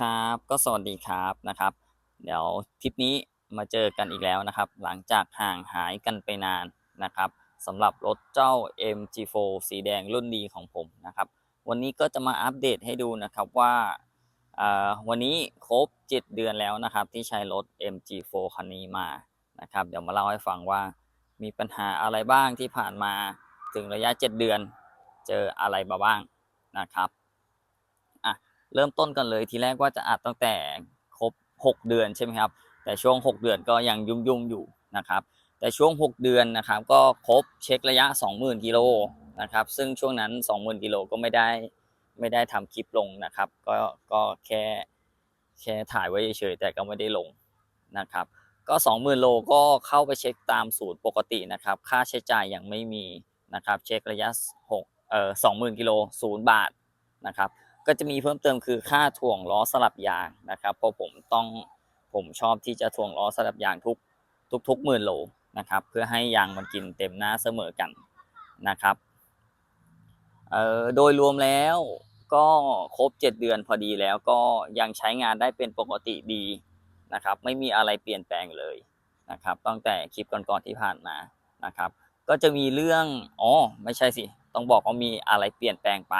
ครับก็สวัสดีครับนะครับ เดี๋ยวทริปนี้มาเจอกันอีกแล้วนะครับ หลังจากห่างหายกันไปนานนะครับสำหรับรถเจ้า MG4 สีแดงรุ่นดีของผมนะครับ วันนี้ก็จะมาอัปเดตให้ดูนะครับว่าวันนี้ครบ 7 เดือนแล้วนะครับที่ใช้รถ MG4 คันนี้มานะครับเดี๋ยวมาเล่าให้ฟังว่ามีปัญหาอะไรบ้างที่ผ่านมาถึงระยะ 7 เดือน เจออะไรมาบ้างนะครับ เริ่มต้นกันเลยทีแรกว่าจะอัดตั้งแต่ครบ 6 เดือนใช่ไหมครับ แต่ช่วง 6 เดือนก็ยังยุ่งยุ่งๆอยู่นะครับ แต่ช่วง 6 เดือนนะครับ ก็ครบเช็คระยะ 20,000กิโลนะครับ ซึ่งช่วงนั้น 20,000กิโลก็ไม่ได้ไม่ได้ทำคลิปลงนะครับ ก็ก็แค่แค่ถ่ายไว้เฉยๆแต่ก็ไม่ได้ลงนะครับ ก็ 20,000โลก็เข้าไปเช็คตามสูตรปกตินะครับ ค่าใช้จ่ายยังไม่มีนะครับ เช็คระยะ6เอ่อ20,000กิโล0บาทนะครับ ก็จะมีเพิ่มเติมคือค่าถ่วงล้อสลับยางนะครับเพราะผมต้องผมชอบที่จะถ่วงล้อสลับยางทุกทุกทุกหมื่นโลนะครับ เพื่อให้ยางมันกินเต็มหน้าเสมอกันนะครับเอ่อโดยรวมแล้วก็ครบ 7 เดือนพอดีแล้วก็ยังใช้งานได้เป็นปกติดีนะครับ ไม่มีอะไรเปลี่ยนแปลงเลยนะครับ ตั้งแต่คลิปก่อนๆที่ผ่านมานะครับ ก็จะมีเรื่องอ๋อไม่ใช่สิ ต้องบอกว่ามีอะไรเปลี่ยนแปลงไป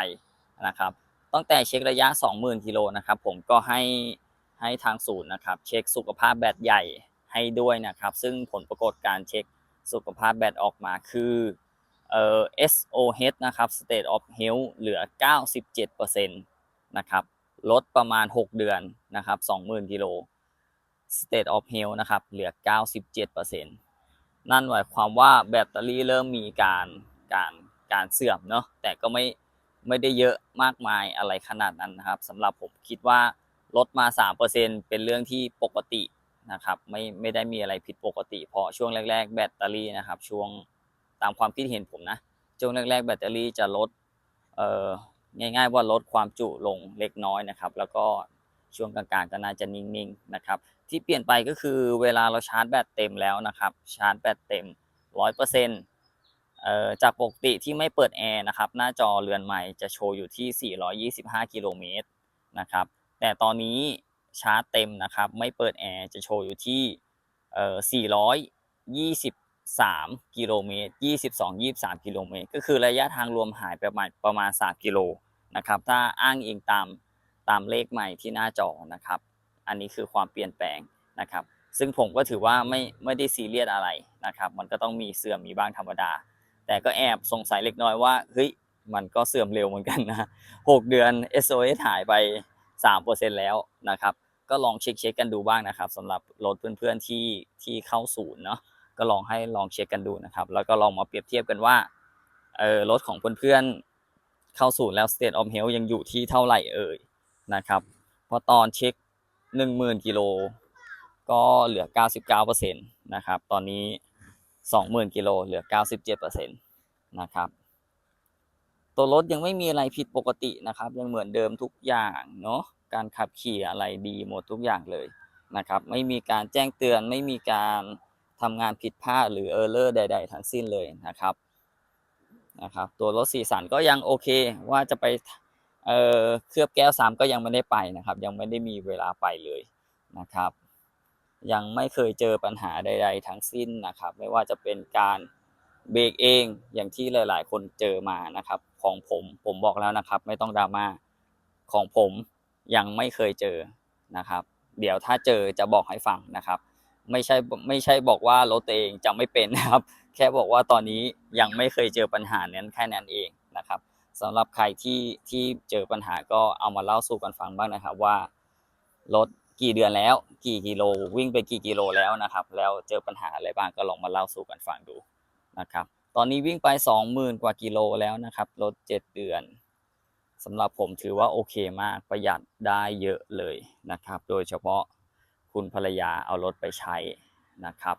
นะครับ ตั้งแต่เช็คระยะ 20,000กิโลนะครับผมก็ให้ให้ทางศูนย์นะครับ เช็คสุขภาพแบตใหญ่ให้ด้วยนะครับ ซึ่งผลปรากฏการเช็คสุขภาพแบตออกมาคือเอ่อ SOH นะครับ State of Health เหลือ 97%นะครับลดประมาณ 6 เดือนนะครับ20,000กิโล State of Health นะครับเหลือ 97%นั่นหมายความว่าแบตเตอรี่เริ่มมีการการการเสื่อมเนาะแต่ก็ไม่ ไม่ได้เยอะมากมายอะไรขนาดนั้นนะครับสำหรับผมคิดว่าลดมา 3%เป็นเรื่องที่ปกตินะครับไม่ไม่ได้มีอะไรผิดปกติ เพราะช่วงแรก ๆ แบตเตอรี่นะครับ ช่วงตามความคิดเห็นผมนะช่วงแรก ๆ แบตเตอรี่จะลดเอ่อง่าย ๆ ว่าลดความจุลงเล็กน้อยนะครับ แล้วก็ช่วงกลางๆก็น่าจะนิ่งๆนะครับ ที่เปลี่ยนไปก็คือเวลาเราชาร์จแบตเต็มแล้วนะครับ ชาร์จแบตเต็ม 100%เอ่อ จากปกติที่ไม่เปิดแอร์นะครับหน้าจอเรือนใหม่จะโชว์อยู่ที่ 425 กิโลเมตรนะครับแต่ตอนนี้ชาร์จเต็มนะครับไม่เปิดแอร์จะโชว์อยู่ที่เอ่อ423 กิโลเมตร 22-23 กิโลเมตร ก็คือระยะทางรวมหายไปประมาณประมาณ 3 กิโลนะครับถ้าอ้างอิงตามตามเลขใหม่ที่หน้าจอนะครับ อันนี้คือความเปลี่ยนแปลงนะครับ ซึ่งผมก็ถือว่าไม่ไม่ได้ซีเรียสอะไรนะครับ มันก็ต้องมีเสื่อมมีบ้างธรรมดา แต่ก็แอบสงสัยเล็กน้อยว่าเฮ้ยมันก็เสื่อมเร็วเหมือนกันนะ6เดือน SOS หายไป 3%แล้วนะครับก็ลองเช็คเช็คกันดูบ้างนะครับสำหรับรถเพื่อนๆที่ที่เข้าศูนย์เนาะก็ลองให้ลองเช็คกันดูนะครับแล้วก็ลองมาเปรียบเทียบกันว่าเออรถของเพื่อนๆเข้าศูนย์แล้ว state of health ยังอยู่ที่เท่าไหร่เอ่ยนะครับพราะตอนเช็ค 10,000กิโลก็เหลือ 99%นะครับตอนนี้ 20,000กิโลเหลือ 97%นะครับ ตัวรถยังไม่มีอะไรผิดปกตินะครับ ยังเหมือนเดิมทุกอย่างเนาะการขับขี่อะไรดีหมดทุกอย่างเลยนะครับ ไม่มีการแจ้งเตือนไม่มีการทำงานผิดพลาดหรือเออร์เลอร์ใด ๆ ทั้งสิ้นเลยนะครับนะครับ ตัวรถสีสันก็ยังโอเคว่าจะไปเออเคลือบแก้วซ้ำก็ยังไม่ได้ไปนะครับ ยังไม่ได้มีเวลาไปเลยนะครับ ยังไม่เคยเจอปัญหาใด ๆ ทั้งสิ้นนะครับ ไม่ว่าจะเป็นการเบรกเองอย่างที่หลาย ๆ คนเจอมานะครับ ของผมผมบอกแล้วนะครับ ไม่ต้องดราม่าของผมยังไม่เคยเจอนะครับ เดี๋ยวถ้าเจอจะบอกให้ฟังนะครับ ไม่ใช่ไม่ใช่บอกว่ารถตัวเองจะไม่เป็นนะครับ แค่บอกว่าตอนนี้ยังไม่เคยเจอปัญหานั้นแค่นั้นเองนะครับสำหรับใครที่ที่เจอปัญหาก็เอามาเล่าสู่กันฟังบ้างนะครับว่ารถ กี่เดือนแล้ว กี่กิโลวิ่งไปกี่กิโลแล้วนะครับ แล้วเจอปัญหาอะไรบ้างก็ลองมาเล่าสู่กันฟังดูนะครับ ตอนนี้วิ่งไป 20,000 กว่ากิโลแล้วนะครับรถ7เดือนสำหรับผมถือว่าโอเคมากประหยัดได้เยอะเลยนะครับ โดยเฉพาะคุณภรรยาเอารถไปใช้นะครับ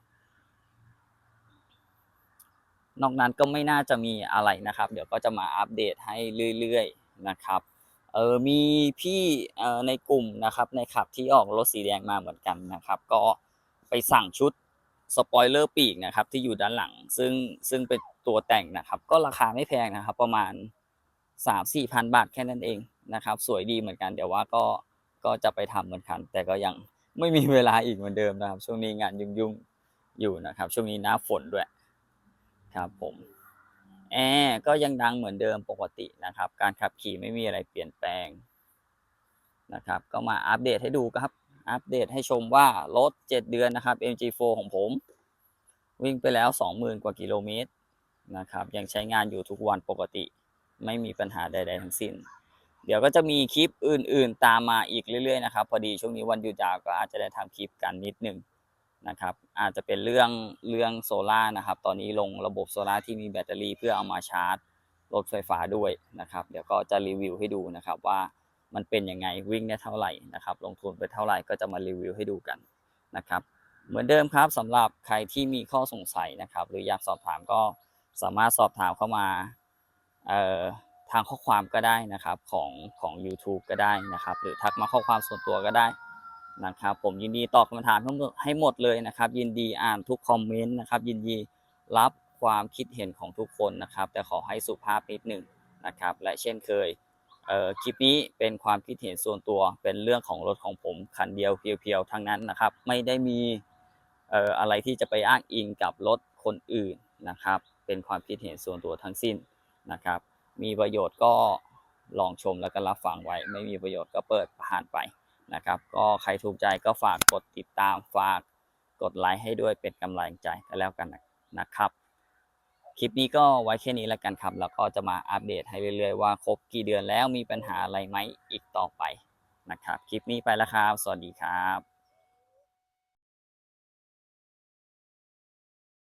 นอกนั้นก็ไม่น่าจะมีอะไรนะครับ เดี๋ยวก็จะมาอัปเดตให้เรื่อยๆนะครับ เออมีพี่เออในกลุ่มนะครับในขับที่ออกรถสีแดงมาเหมือนกันนะครับ ก็ไปสั่งชุดสปอยเลอร์ปีกนะครับที่อยู่ด้านหลัง ซึ่งซึ่งเป็นตัวแต่งนะครับ ก็ราคาไม่แพงนะครับ ประมาณ 3 4พันบาทแค่นั้นเองนะครับ สวยดีเหมือนกันเดี๋ยวว่าก็ก็จะไปทำเหมือนกัน แต่ก็ยังไม่มีเวลาอีกเหมือนเดิมนะครับ ช่วงนี้งานยุ่งๆอยู่นะครับ ช่วงนี้หน้าฝนด้วยครับผม แอร์ก็ยังดังเหมือนเดิมปกตินะครับ การขับขี่ไม่มีอะไรเปลี่ยนแปลงนะครับ ก็มาอัปเดตให้ดูครับ อัปเดตให้ชมว่ารถ 7 เดือนนะครับ MG4 ของผม วิ่งไปแล้ว 20,000 กว่ากิโลเมตรนะครับ ยังใช้งานอยู่ทุกวันปกติ ไม่มีปัญหาใด ๆ ทั้งสิ้น เดี๋ยวก็จะมีคลิปอื่น ๆ ตามมาอีกเรื่อย ๆ นะครับ พอดีช่วงนี้วันหยุดยาวก็อาจจะได้ทำคลิปกันนิดหนึ่ง นะครับ อาจจะเป็นเรื่องเรื่องโซล่านะครับ ตอนนี้ลงระบบโซล่าที่มีแบตเตอรี่เพื่อเอามาชาร์จรถไฟฟ้าด้วยนะครับ เดี๋ยวก็จะรีวิวให้ดูนะครับว่ามันเป็นยังไงวิ่งได้เท่าไหร่นะครับ ลงทุนไปเท่าไหร่ก็จะมารีวิวให้ดูกันนะครับ เหมือนเดิมครับสำหรับใครที่มีข้อสงสัยนะครับ หรืออยากสอบถามก็สามารถสอบถามเข้ามาทางข้อความก็ได้นะครับของของ YouTube ก็ได้นะครับ หรือทักมาข้อความส่วนตัวก็ได้ นะครับ ผมยินดีตอบคำถามทั้งหมดให้หมดเลยนะครับ ยินดีอ่านทุกคอมเมนต์นะครับ ยินดีรับความคิดเห็นของทุกคนนะครับ แต่ขอให้สุภาพนิดหนึ่งนะครับ และเช่นเคยเออคลิปนี้เป็นความคิดเห็นส่วนตัวเป็นเรื่องของรถของผมคันเดียวเพียวๆทั้งนั้นนะครับ ไม่ได้มีเอ่ออะไรที่จะไปอ้างอิงกับรถคนอื่นนะครับ เป็นความคิดเห็นส่วนตัวทั้งสิ้นนะครับ มีประโยชน์ก็ลองชมแล้วก็รับฟังไว้ ไม่มีประโยชน์ก็เปิดผ่านไป นะครับ ก็ใครถูกใจก็ฝากกดติดตามฝากกดไลค์ให้ด้วยเป็นกำลังใจกันแล้วกันนะครับ คลิปนี้ก็ไว้แค่นี้แล้วกันครับ แล้วก็จะมาอัปเดตให้เรื่อยๆว่าครบกี่เดือนแล้วมีปัญหาอะไรไหมอีกต่อไปนะครับ คลิปนี้ไปแล้วครับ สวัสดีครับ